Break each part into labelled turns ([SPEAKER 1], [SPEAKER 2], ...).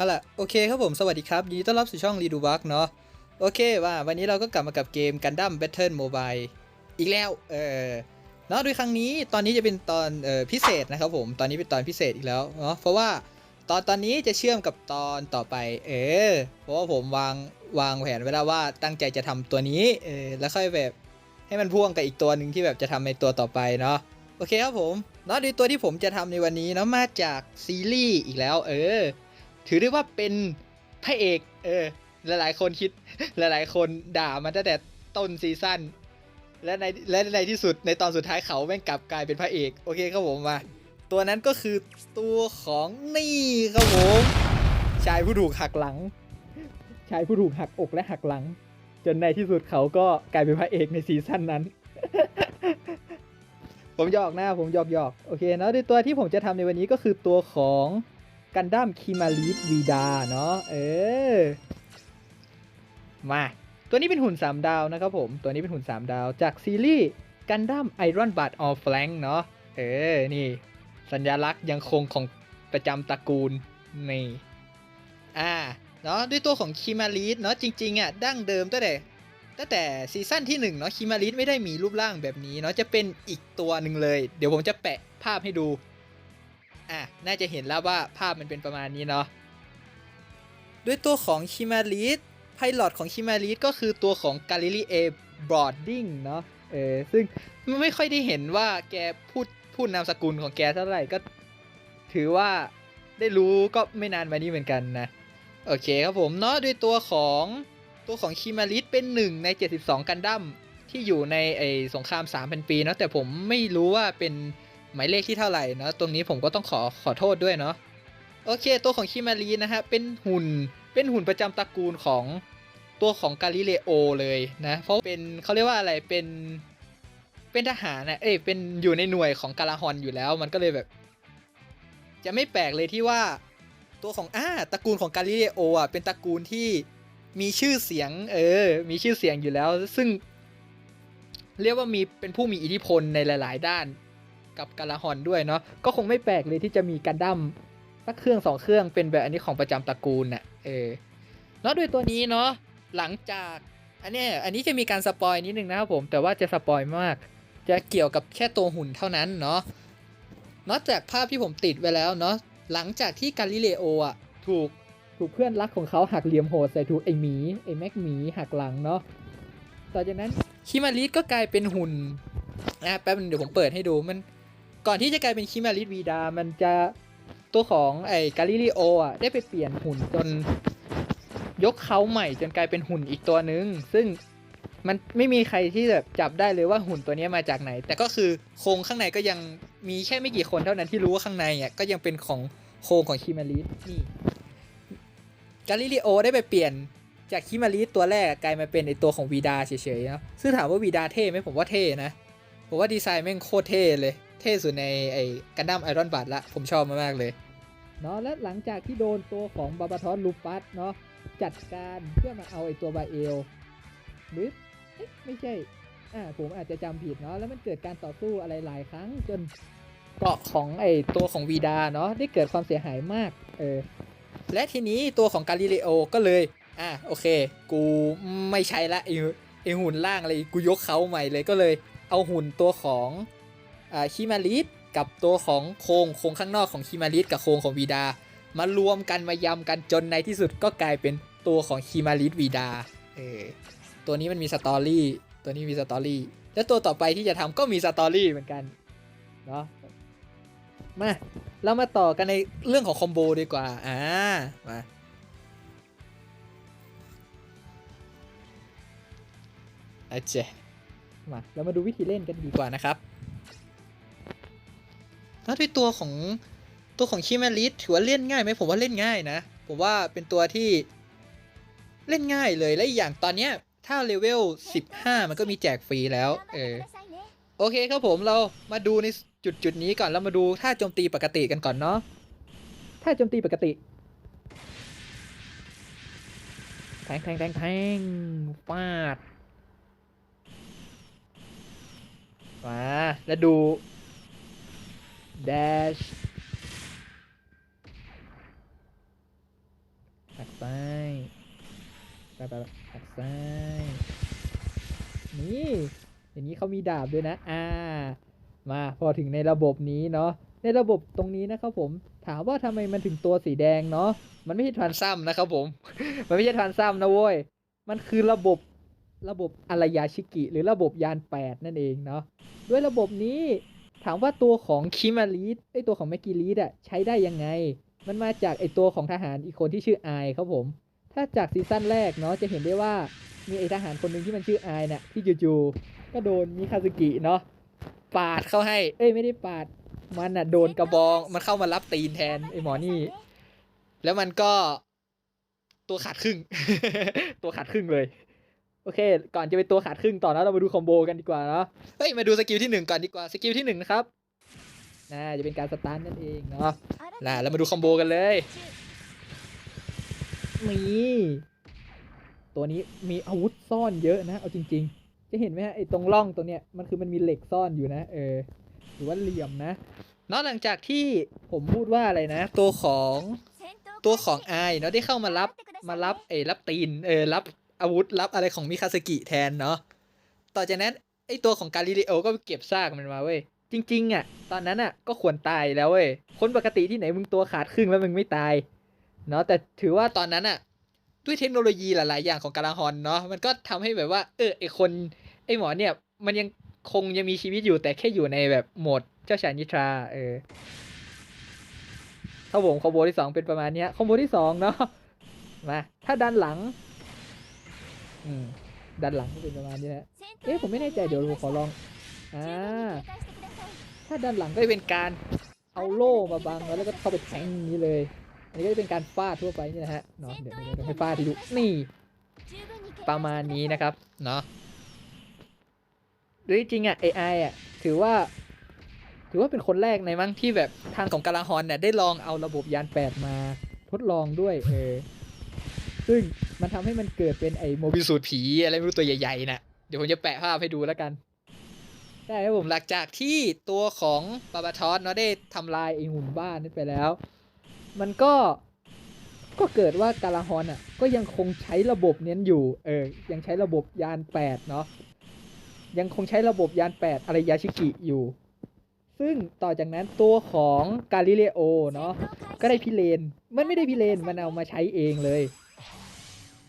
[SPEAKER 1] เอาล่ะโอเคครับผมสวัสดีครับยินดีต้อนรับสู่ช่องรีดูบักเนาะโอเคว่าวันนี้เราก็กลับมากับเกม Gundam Battle Mobile อีกแล้วเออเนาะโดยครั้งนี้ตอนนี้จะเป็นตอนเออพิเศษนะครับผมตอนนี้เป็นตอนพิเศษอีกแล้วเนาะเพราะว่าตอนตอนนี้จะเชื่อมกับตอนต่อไป เออ เพราะว่าผมวางวางแผนไว้แล้วว่าตั้งใจจะทำตัวนี้เออแล้วค่อยแบบให้มันพ่วงกับอีกตัวหนึ่งที่แบบจะทำในตัวต่อไปเนาะโอเคครับผมเนาะโดยตัวที่ผมจะทำในวันนี้เนาะมาจากซีรีส์อีกแล้ว เออ ถือได้ว่าเป็นพระเอก เออ หลายๆ คนคิด หลายๆ คนด่ามันตั้งแต่ต้นซีซั่น และในและในที่สุดในตอนสุดท้ายเขาแม่งกลับกลายเป็นพระเอก โอเคครับผมมา ตัวนั้นก็คือตัวของนี่ครับผม ชายผู้ถูกหักหลัง ชายผู้ถูกหักอกและหักหลัง จนในที่สุดเขาก็กลายเป็นพระเอกในซีซั่นนั้น ผมหยอกน้าผมหยอกหยอกโอเคเนาะโดยตัวที่ผมจะทำในวันนี้ก็คือตัวของ กันดั้มคิมาลีดวีดาเนาะเออ มา ตัวนี้เป็นหุ่น 3 ดาวนะครับผม ตัวนี้เป็นหุ่น 3 ดาวจากซีรีส์กันดั้มไอรอนบัตออฟแฟลงเนาะเออ นี่ สัญลักษณ์ยังคงของประจำตระกูลนี่อ่าเนาะด้วยตัวของคิมาลีดเนาะจริงๆอะดั้งเดิมตั้งแต่ตั้งแต่ซีซั่นที่1เนาะคิมาริสไม่ได้มีรูปร่างแบบนี้เนาะจะเป็นอีกตัวหนึ่งเลย เดี๋ยวผมจะแปะภาพให้ดู อะ น่าจะเห็นแล้วว่าภาพมันเป็นประมาณนี้เนาะด้วยตัวของคิมาริสไพลอตของคิมาริสก็คือตัวของกาลิลีเอบรอดดิ้งเนาะเออซึ่งไม่ค่อยได้เห็นว่าแกพูดพูดนามสกุลของแกเท่าไหร่ก็ ถือว่าได้รู้ก็ไม่นานมานี้เหมือนกันนะ โอเคครับผมเนาะด้วยตัวของตัวของคิมาริสเป็นหนึ่งใน 72 กันดั้มที่อยู่ในไอสงคราม 3,000 ปีเนาะแต่ผมไม่รู้ว่าเป็น หมายเลขที่เท่าไหร่เนาะตรงนี้ผมก็ต้องขอขอโทษด้วยเนาะโอเค ตัวของคิมารีนะฮะเป็นหุ่นเป็นหุ่นประจำตระกูลของตัวของกาลิเลโอเลยนะเพราะเป็นเขาเรียกว่าอะไรเป็นเป็นทหารนะเอ้ยเป็นอยู่ในหน่วยของกาลาฮอนอยู่แล้ว มันก็เลยแบบ จะไม่แปลกเลยที่ว่าตัวของอ่าตระกูลของกาลิเลโออะเป็นตระกูลที่มีชื่อเสียง เออ มีชื่อเสียงอยู่แล้ว ซึ่ง เรียกว่ามีเป็นผู้มีอิทธิพลในหลาย ๆ ด้าน กับกาลาฮอนด้วยเนาะก็คงไม่แปลกเลยที่จะมีกันดั้มสักเครื่องสองเครื่องเป็นแบบอันนี้ของประจำตระกูลน่ะเออแล้วด้วยตัวนี้เนาะหลังจากอันนี้อันนี้จะมีการสปอยนิดนึงนะครับผม แต่ว่าจะสปอยมาก จะเกี่ยวกับแค่ตัวหุ่นเท่านั้นเนาะนอกจากภาพที่ผมติดไว้แล้วเนาะหลังจากที่กาลิเลโออะถูกถูกเพื่อนรักของเขาหักเหลี่ยมโหดใส่ถูกไอหมีไอแม็กหมีหักหลังเนาะต่อจากนั้นคิมาริสก็กลายเป็นหุ่นนะแป๊บนึงเดี๋ยวผมเปิดให้ดูมัน ก่อนที่จะกลายเป็นคิมาริสวีดา มันจะตัวของไอกาลิลิโออะได้ไปเปลี่ยนหุ่นจนยกเขาใหม่จนกลายเป็นหุ่นอีกตัวนึง ซึ่งมันไม่มีใครที่แบบจับได้เลยว่าหุ่นตัวนี้มาจากไหน แต่ก็คือโครงข้างในก็ยังมีแค่ไม่กี่คนเท่านั้นที่รู้ว่าข้างในอะก็ยังเป็นของโครงของคิมาริสนี่กาลิลิโอได้ไปเปลี่ยนจากคิมาริสตัวแรกกลายมาเป็นไอตัวของวีดาเฉยๆนะซึ่งถามว่าวีดาเท่ไหมผมว่าเท่นะผมว่าดีไซน์แม่งโคตรเท่เลย เท่สุดในไอ้กันดั้มไอรอนบัตละ ผมชอบมากๆเลยเนาะและหลังจากที่โดนตัวของบาบาทอสลูปัสเนาะจัดการเพื่อมาเอาไอตัวบาเอลหรือเอ๊ะไม่ใช่อ่าผมอาจจะจำผิดเนาะแล้วมันเกิดการต่อสู้อะไรหลายครั้ง จนเกราะของไอตัวของวีดาเนาะได้เกิดความเสียหายมากเออและทีนี้ตัวของกาลิเลโอก็เลยอะโอเค กูไม่ใช้ละไอไอหุ่นล่างอะไรกูยกเขาใหม่เลยก็เลย เอาหุ่นตัวของ คิมาริสกับตัวของโครงโครงข้างนอกของคิมาริสกับโครงของวีดามารวมกันมายำกันจนในที่สุดก็กลายเป็นตัวของคิมาริสวีดาเออตัวนี้มันมีสตอรี่ตัวนี้มีสตอรี่และตัวต่อไปที่จะทำก็มีสตอรี่เหมือนกันเนาะมาเรามาต่อกันในเรื่องของคอมโบดีกว่าอ่ามาอาเจมาเรามาดูวิธีเล่นกันดีกว่านะครับ แล้วด้วยตัวของตัวของคิมาริสถือว่าเล่นง่ายไหมผมว่าเล่นง่ายนะ ผมว่าเป็นตัวที่เล่นง่ายเลยและอีกอย่างตอนเนี้ยถ้าเลเวล 15 มันก็มีแจกฟรีแล้ว เออ โอเคครับผมเรามาดูในจุดจุดนี้ก่อนเรามาดูท่าโจมตีปกติกันก่อนเนาะท่าโจมตีปกติแทงแทงแทงแทงฟาดมาแล้วดู dash ไปไปหักซ้าย นี่ อย่างนี้เขามีดาบด้วยนะ อ่า มาพอถึงในระบบนี้เนาะ ในระบบตรงนี้นะครับผม ถามว่าทำไมมันถึงตัวสีแดงเนาะ มันไม่ใช่ทรานซัมนะครับผม มันไม่ใช่ทรานซัมนะเว้ย มันคือระบบระบบอารยาชิกิ หรือระบบยาน 8 นั่นเองเนาะ ด้วยระบบนี้ ถามว่าตัวของคิมารีดไอตัวของแมกกิลีดอะใช้ได้ยังไง มันมาจากไอตัวของทหารอีกคนที่ชื่อไอครับผม ถ้าจากซีซั่นแรกเนาะจะเห็นได้ว่ามีไอทหารคนหนึ่งที่มันชื่อไอน่ะที่จู่ๆก็โดนมิคาซึกิเนาะปาดเข้าให้ เอ้ยไม่ได้ปาด มันอะโดนกระบอง มันเข้ามารับตีนแทนไอหมอนี่ แล้วมันก็ตัวขาดครึ่ง ตัวขาดครึ่งเลย เค ก่อนจะไปตัวขาดครึ่งต่อนะเรามาดูคอมโบกันดีกว่าเนาะเฮ้ยมาดูสกิลที่หนึ่งก่อนดีกว่าสกิลที่หนึ่งนะครับน่าจะเป็นการสตาร์ทนั่นเองเนาะน่าเรามาดูคอมโบกันเลยนี่ตัวนี้มีอาวุธซ่อนเยอะนะ เอาจริง ๆ จะเห็นไหมฮะไอ้ตรงร่องตัวเนี้ยมันคือมันมีเหล็กซ่อนอยู่นะเออหรือว่าเหลี่ยมนะนอกหลังจากที่ผมพูดว่าอะไรนะ ตัวของตัวของไอเนาะได้เข้ามารับมารับเอยรับตีนเออรับ อาวุธรับอะไรของมิคาสกิแทนเนาะต่อจากนั้นไอตัวของกาลิเลโอก็เก็บซากมันมาเว้ยจริง ๆอะตอนนั้นอะก็ควรตายแล้วเว้ยคนปกติที่ไหนมึงตัวขาดครึ่งแล้วมึงไม่ตายเนาะแต่ถือว่าตอนนั้นอะด้วยเทคโนโลยีหลายๆ อย่างของกาลาฮอนเนาะมันก็ทำให้แบบว่าเออไอคนไอหมอเนี่ยมันยังคงยังมีชีวิตอยู่แต่แค่อยู่ในแบบโหมดเจ้าชายนิทราเออถ้าผมคอมโบที่สองเป็นประมาณเนี้ยคอมโบที่สองเนาะมาถ้าด้านหลัง อืมด้านหลังก็เป็นประมาณนี้แหละ
[SPEAKER 2] เอ๊ะผมไม่แน่ใจเดี๋ยวผมขอลองอ่าถ้าด้านหลังก็จะเป็นการ
[SPEAKER 1] เอาโล่มาบังแล้วก็เข้าไปแทงนี้เลยอันนี้ก็จะเป็นการฟาดทั่วไปนี่นะฮะเนาะเดี๋ยวเดี๋ยวให้ฟาดให้ดูนี่ประมาณนี้นะครับเนาะหรือจริงอะ AI อะถือว่า ถือว่าเป็นคนแรกในมั้งที่แบบทางของกาลาฮอนเนี่ยได้ลองเอาระบบยานแปดมาทดลองด้วยเออ ซึ่งมันทำให้มันเกิดเป็นไอ้โมบิสูตรผีอะไรไม่รู้ตัวใหญ่ๆน่ะ เดี๋ยวผมจะแปะภาพให้ดูแล้วกัน ได้ครับผมหลังจากที่ตัวของบาบาทอสเนาะได้ทำลายไอ้หุ่นบ้านนั้นไปแล้ว มันก็ก็เกิดว่ากาลาฮอนอะ ก็ยังคงใช้ระบบเนี้ยอยู่ เออ ยังใช้ระบบยานแปดเนาะ ยังคงใช้ระบบยานแปดอารยาชิกิอยู่ ซึ่งต่อจากนั้นตัวของกาลิเลโอเนาะ ก็ได้พิเรนมันไม่ได้พิเรนมันเอามาใช้เองเลย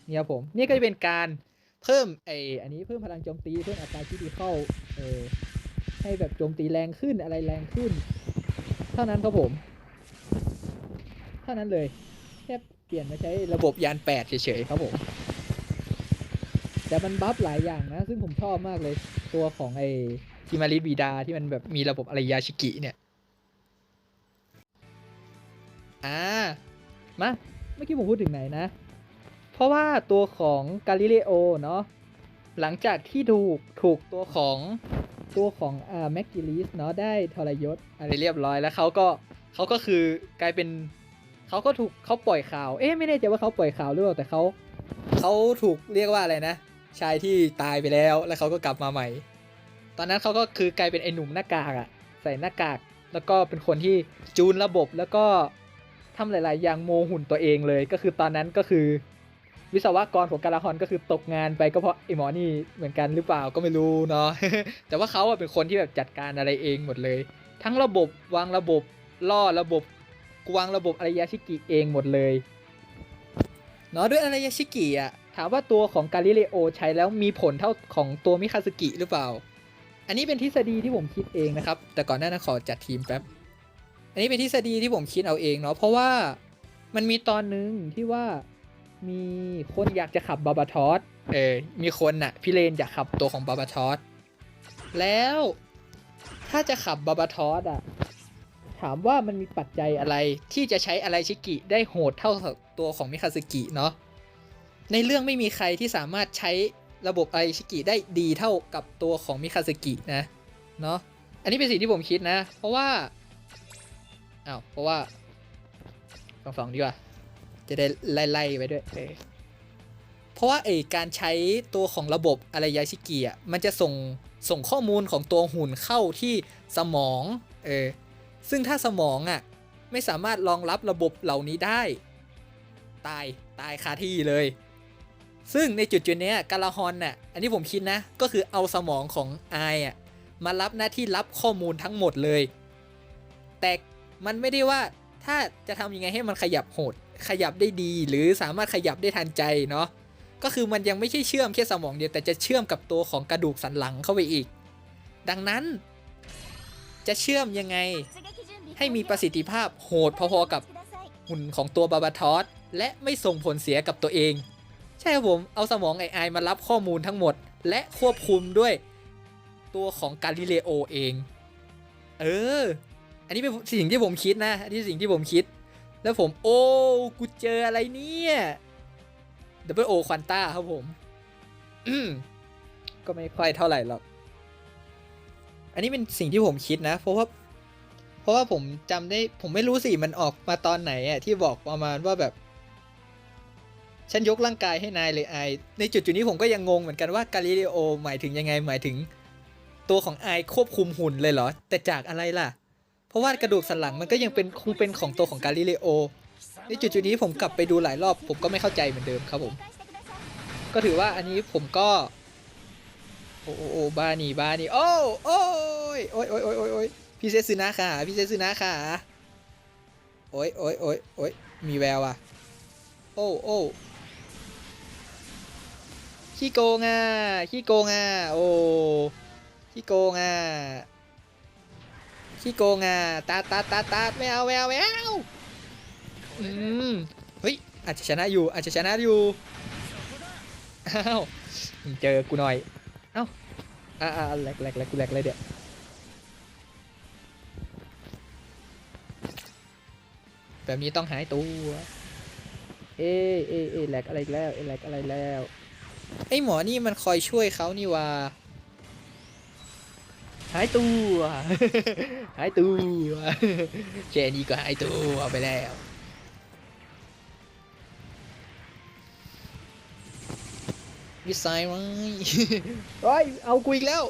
[SPEAKER 1] นี่ยครับผม นี่ก็จะเป็นการเพิ่มไออันนี้เพิ่มพลังโจมตีเพิ่มอัตราคิดเข้าเออให้แบบโจมตีแรงขึ้นอะไรแรงขึ้น เท่านั้นครับผม เท่านั้นเลยแค่เปลี่ยนมาใช้ระบบยานแปดเฉยๆครับผม แต่มันบัฟหลายอย่างนะ ซึ่งผมชอบมากเลยตัวของไอทิมาริบีดาที่มันแบบมีระบบอารยาชิกิเนี่ยอ่ามาเมื่อกี้ผมพูดถึงไหนนะ เพราะว่าตัวของกาลิเลโอเนาะหลังจากที่ถูกถูกตัวของตัวของอ่าแม็กกิลิสเนาะได้ทรยศอะไรเรียบร้อยแล้วเขาก็เขาก็คือกลายเป็นเขาก็ถูกเขาปล่อยข่าว เอ๊ะไม่แน่ใจว่าเขาปล่อยข่าวหรือเปล่าแต่เขาเขาถูกเรียกว่าอะไรนะชายที่ตายไปแล้วแล้วเขาก็กลับมาใหม่ ตอนนั้นเขาก็คือกลายเป็นไอ้หนุ่มหน้ากากอะใส่หน้ากาก แล้วก็เป็นคนที่จูนระบบแล้วก็ทำหลาย ๆ อย่างโมหุ่นตัวเองเลย ก็คือตอนนั้นก็คือ วิศวกรของกาลาฮอนก็คือตกงานไปก็เพราะไอหมอนี่เหมือนกันหรือเปล่าก็ไม่รู้เนาะแต่ว่าเขาเป็นคนที่แบบจัดการอะไรเองหมดเลย ทั้งระบบวางระบบล่อระบบวางระบบอารยาชิกิเองหมดเลยเนาะด้วยอารยาชิกิอะถามว่าตัวของกาลิเลโอใช้แล้วมีผลเท่าของตัวมิคาสกิหรือเปล่า อันนี้เป็นทฤษฎีที่ผมคิดเองนะครับ แต่ก่อนหน้านั้นขอจัดทีมแป๊บ อันนี้เป็นทฤษฎีที่ผมคิดเอาเองเนาะเพราะว่ามันมีตอนหนึ่งที่ว่า มีคนอยากจะขับบาบาทอสเออ มีคนน่ะ พี่เลนอยากขับตัวของบาบาทอสแล้วถ้าจะขับบาบาทอสอะ ถามว่ามันมีปัจจัยอะไรที่จะใช้อะไรชิกิได้โหดเท่าตัวของมิคาสึกิเนาะ ในเรื่องไม่มีใครที่สามารถใช้ระบบไอชิกิได้ดีเท่ากับตัวของมิคาสึกินะ เนาะ อันนี้เป็นสิ่งที่ผมคิดนะ เพราะว่า อ้าว เพราะว่าสองสองดีกว่า จะได้ไล่ๆไปด้วยเออเพราะว่าไอการใช้ตัวของระบบอารยาชิกิอะมันจะส่งส่งข้อมูลของตัวหุ่นเข้าที่สมองเออซึ่งถ้าสมองอะไม่สามารถรองรับระบบเหล่านี้ได้ ตายตายคาที่เลย ซึ่งในจุดจุดๆเนี้ยกาลาฮอนน่ะอันนี้ผมคิดนะ ก็คือเอาสมองของไออะมารับหน้าที่รับข้อมูลทั้งหมดเลย แต่มันไม่ได้ว่าถ้าจะทำยังไงให้มันขยับโหด ขยับได้ดี หรือสามารถขยับได้ทันใจเนาะก็คือมันยังไม่ใช่เชื่อมแค่สมองเดียวแต่จะเชื่อมกับตัวของกระดูกสันหลังเข้าไปอีก ดังนั้นจะเชื่อมยังไง ให้มีประสิทธิภาพโหดพอๆกับหุ่นของตัวบาบาทอสและไม่ส่งผลเสียกับตัวเอง ใช่ครับผมเอาสมองไอไอมารับข้อมูลทั้งหมด และควบคุมด้วยตัวของกาลิเลโอเอง เออ อันนี้เป็นสิ่งที่ผมคิดนะอันนี้สิ่งที่ผมคิด แล้วผมโอ้กูเจออะไรเนี่ยดับเบิลโอควอนต้าครับผมก็ไม่ค่อยเท่าไหร่หรอก อันนี้เป็นสิ่งที่ผมคิดนะ เพราะว่า เพราะว่าผมจำได้ ผมไม่รู้สิ มันออกมาตอนไหนอะที่บอกประมาณว่าแบบ ฉันยกร่างกายให้นายเลยไอ ในจุดจุดนี้ผมก็ยังงงเหมือนกันว่ากาลิเลโอหมายถึงยังไง หมายถึง ตัวของไอควบคุมหุ่นเลยเหรอ แต่จากอะไรล่ะ เพราะว่ากระดูกสันหลังมันก็ยังเป็นคงเป็นของตัวของกาลิเลโอในจุดจุดๆนี้ผมกลับไปดูหลายรอบ ผมก็ไม่เข้าใจเหมือนเดิมครับผม ก็ถือว่าอันนี้ผมก็ โอ้โอ้บ้านี่บ้านี่โอ้โอ้ยโอ้ยโอ้ยโอ้ยโอ้ยโอ้ยพี่เซซึนะค่ะพี่เซซึนะค่ะโอ้ยโอ้ยโอ้ยโอ้ยมีแววอะ โอ้โอ้ขี้โกงอะขี้โกงอะโอ้ขี้โกงอะ ขี้โกงอะตาตาตาตาไม่เอาไม่เอาไม่เอาอืมเฮ้ยอาจจะชนะอยู่อาจจะชนะอยู่อ้าวเจอกูหน่อยเอ้าอ่าอ่าแหลกแหลกแหลกกูแหลกเลยเดี๋ยวแบบนี้ต้องหายตัว เอ๊ะเอ๊ะเอ๊ะแหลกอะไรอีกแล้วเอ๊ะแหลกอะไรแล้ว ไอ้หมอนี่มันคอยช่วยเขานี่ว่า หายตัว หายตัวแค่นี้ก็หายตัวไปแล้ว วิสัยไว้เฮ้ย เอากูอีกแล้ว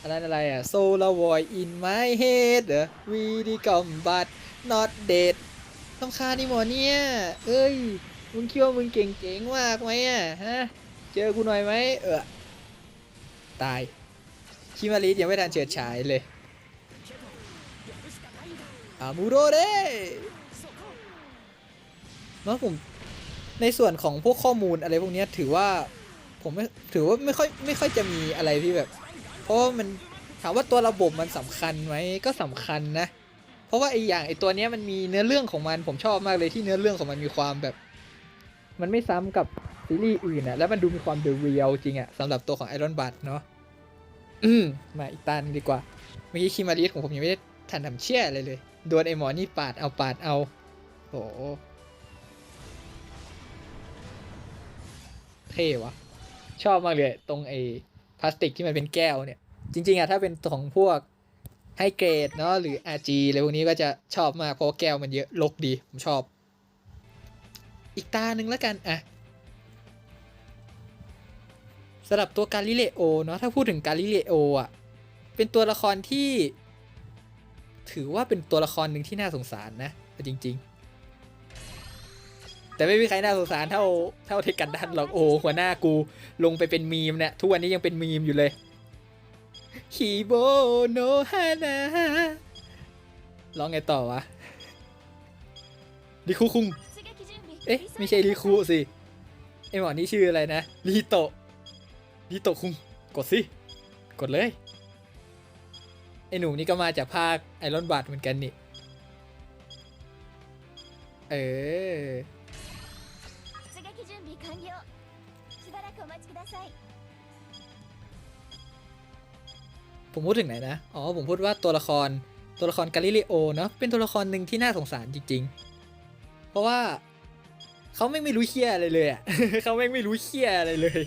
[SPEAKER 1] อะไรอะไรอะ โซลาวอยอินไมเฮดเหรอวีดีกอมบัต not dead ทำคานี่หมอเนี่ย เอ้ย มึงคิดว่ามึงเก่งเจ๋งมากไหมอะ ฮะ เจอกูหน่อยไหมเออ ตายคิมาริสยังไม่ทันเฉิดฉายเลยอามูโรเด้เนาะผมในส่วนของพวกข้อมูลอะไรพวกนี้ถือว่าผมไม่ถือว่าไม่ค่อยไม่ค่อยจะมีอะไรที่แบบ เพราะว่ามันถามว่าตัวระบบมันสำคัญไหมก็สำคัญนะ เพราะว่าไออย่างไอตัวเนี้ยมันมีเนื้อเรื่องของมันผมชอบมากเลยที่เนื้อเรื่องของมันมีความแบบ มันไม่ซ้ำกับ ซีรีส์อื่นอะแล้วมันดูมีความเด e เรียลจริงอะสำหรับตัวของไอรอนบัตเนาะอืมมาอีกตาหนงดีกว่า เมื่อกี้คิมาริสของผมยังไม่ได้ทันทำเชี่ยอะไรเลยโดนไอหมอนี่ปาดเอาปาดเอาโหเท่วะชอบมากเลยตรงไอ้พลาสติกที่มันเป็นแก้วเนี่ย จริง ๆอะถ้าเป็นของพวกไฮเกรดเนาะหรือ RG อะไรพวกนี้ก็จะชอบมากเพราะว่าแก้วมันเยอะลกดี ผมชอบ อีกตาหนึ่งแล้วกันอะ สำหรับตัวกาลิเลโอเนาะถ้าพูดถึงกาลิเลโออะเป็นตัวละครที่ ถือว่าเป็นตัวละครหนึ่งที่น่าสงสารนะจริง ๆ แต่ไม่มีใครน่าสงสารเท่าเท่าเทกันดันหรอกโอ้หัวหน้ากูลงไปเป็นมีมเนี่ยทุกวันนี้ยังเป็นมีมอยู่เลยคีโบโนฮานาร้องไงต่อวะริคุคุง เอ๊ะ ไม่ใช่ริคุสิไอหมอนี่ชื่ออะไรนะริโตะ ฮิโตคุมกดสิ กดเลย ไอหนุ่มนี่ก็มาจากภาคไอรอนบัตเหมือนกันนี่ เออผมพูดถึงไหนนะ อ๋อ ผมพูดว่าตัวละครตัวละครกาลิเลโอเนาะเป็นตัวละครหนึ่งที่น่าสงสารจริง ๆ เพราะว่าเขาไม่ไม่รู้เคียอะไรเลยอะเขาไม่ไม่รู้เคียอะไรเลย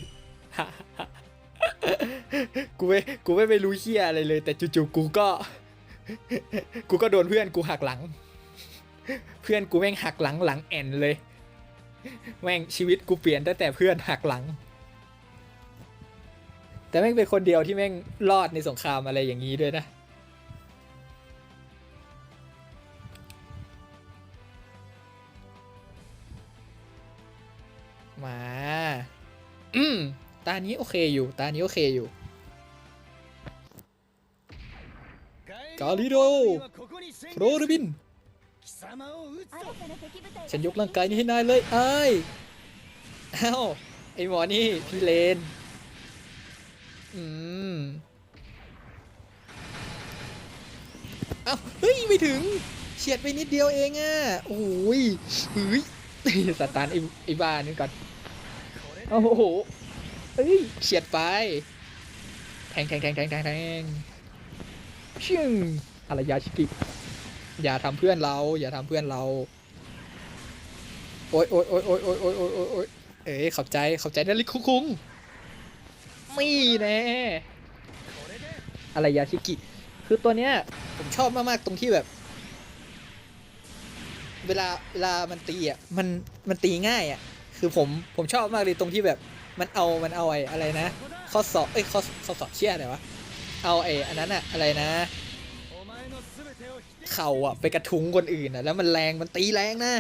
[SPEAKER 1] กูไม่กูไม่ไม่รู้เคียอะไรเลย แต่จู่ๆกูก็ กูก็โดนเพื่อนกูหักหลัง เพื่อนกูแม่งหักหลังหลังแอนเลย แม่งชีวิตกูเปลี่ยนตั้งแต่เพื่อนหักหลัง แต่แม่งเป็นคนเดียวที่แม่งรอดในสงครามอะไรอย่างนี้ด้วยนะมา อืม ตานี้โอเคอยู่ ตานี้โอเคอยู่
[SPEAKER 3] กาลิ
[SPEAKER 1] โดโรลบิน ฉันยกร่างกายนี้ให้นายเลยไอ้เอ้าไอหมอนี่พี่เลน อืมอ้าเฮ้ย ไม่ถึง เฉียดไปนิดเดียวเองอะ โอ้ยเฮ้ยสตาร์ไอไอบ้านี่ก่อน โอ้โห เอ้ยเฉียดไป แทงแทงแทงแทงแทงแทงชึ่งอารยาชิกิอย่าทำเพื่อนเรา อย่าทำเพื่อนเรา โอ๊ยโอ๊ยโอ๊ยโอ๊ยโอ๊ยโอ๊ยโอ๊ยโอ๊ยโอ๊ยเอ้ยขอบใจขอบใจนะลิคุคุงม่แน่อะไรยาชิกิ คือตัวเนี้ยผมชอบมากๆตรงที่แบบ เวลาเวลามันตีอะมันมันตีง่ายอะ คือผมผมชอบมากเลยตรงที่แบบ มันเอามันเอาไอ้อะไรนะ ข้อสอบเอ้ยข้อข้อสอบเชี่ยอะไรวะเอาไอ้อันนั้นอะอะไรนะ เข่าอะไปกระทุ้งคนอื่นอะแล้วมันแรงมันตีแรงนะ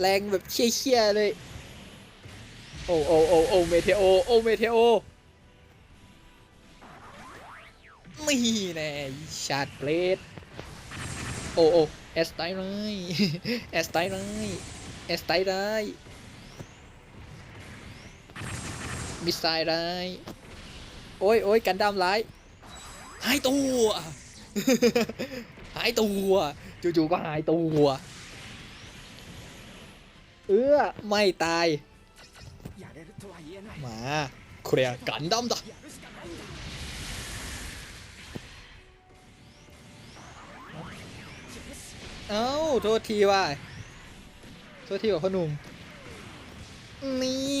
[SPEAKER 1] แรงแบบเชี่ยๆเลย โอ้โอ้โอ้โอ้เมเทโอโอ้เมเทโอไม่แน่ชาร์ดเบลดโอ้โอ้เอสไตเลยเอสไตเลยเอสไตได้ มิสไซล์ได้โอ้ยโอ้ยกันดามร้าย หายตัว หายตัวจู่ๆก็หายตัว เอื้อไม่ตาย มาเคลียกันดั้มดะเอ้าโทษทีว่า โทษทีว่าพ่อหนุ่ม นี่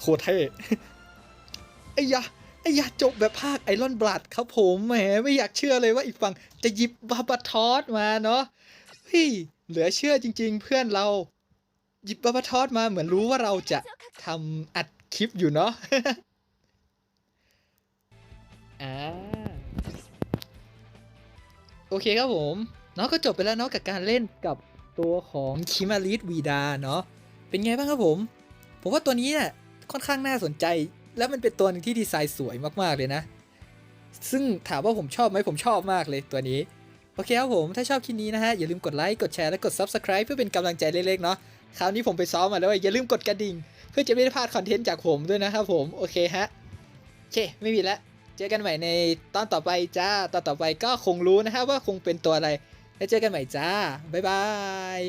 [SPEAKER 1] โคตรเท่ไอ้ยะ ไอ้ยะจบแบบภาคไอรอนบลัดครับผมแหมไม่อยากเชื่อเลยว่าอีกฝั่งจะหยิบบาบาทอสมาเนาะเฮ้ยเหลือเชื่อจริง ๆ เพื่อนเราหยิบบาบาทอสมาเหมือนรู้ว่าเราจะทำอัดคลิปอยู่เนาะอ่าโอเคครับผมเนาะก็จบไปแล้วเนาะกับการเล่นกับตัวของคิมาริสวีดาเนาะเป็นไงบ้างครับผม ผมว่าตัวนี้เนี่ยค่อนข้างน่าสนใจ แล้วมันเป็นตัวหนึงที่ดีไซน์สวยมากๆเลยนะ ซึ่งถามว่าผมชอบไหมผมชอบมากเลยตัวนี้ โอเคครับผม ถ้าชอบคลิปนี้นะฮะ อย่าลืมกดไลค์ กดแชร์ และกด Subscribe เพื่อเป็นกำลังใจเล็กๆเนาะ คราวนี้ผมไปซ้อมมาแล้วเว้อย่าลืมกดกระดิ่ง เพื่อจะไม่ได้พลาดคอนเทนต์จากผมด้วยนะครับผม โอเคฮะโอเค ไม่มีแล้วเจอกันใหม่ในตอนต่อไปจ้า ตอนต่อไปก็คงรู้นะฮะว่าคงเป็นตัวอะไร แล้วเจอกันใหม่จ้า บ๊ายบาย